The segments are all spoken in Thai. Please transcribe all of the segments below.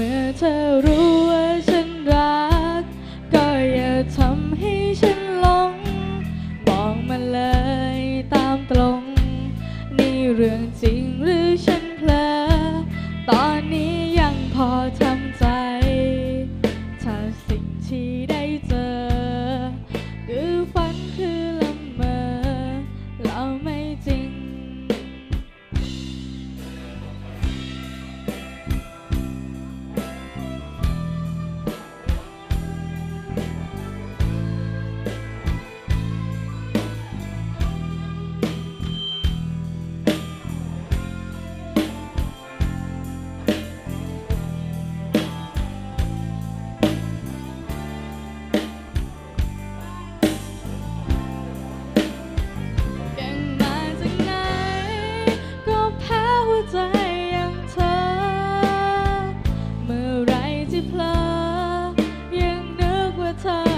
เมื่อเธอรู้ว่าฉันรัก ก็อย่าทำให้ฉันหลง บอกมาเลยตามตรง นี่เรื่องจริงหรือฉันเพลอตอนนี้ยังพอ ใจอย่เมื่อไรที่เพลอยังนึกว่าเธอ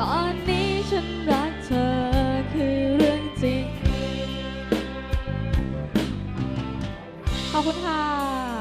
ตอนนี้ฉันรักเธอคือเรื่องจริง ขอบคุณค่ะ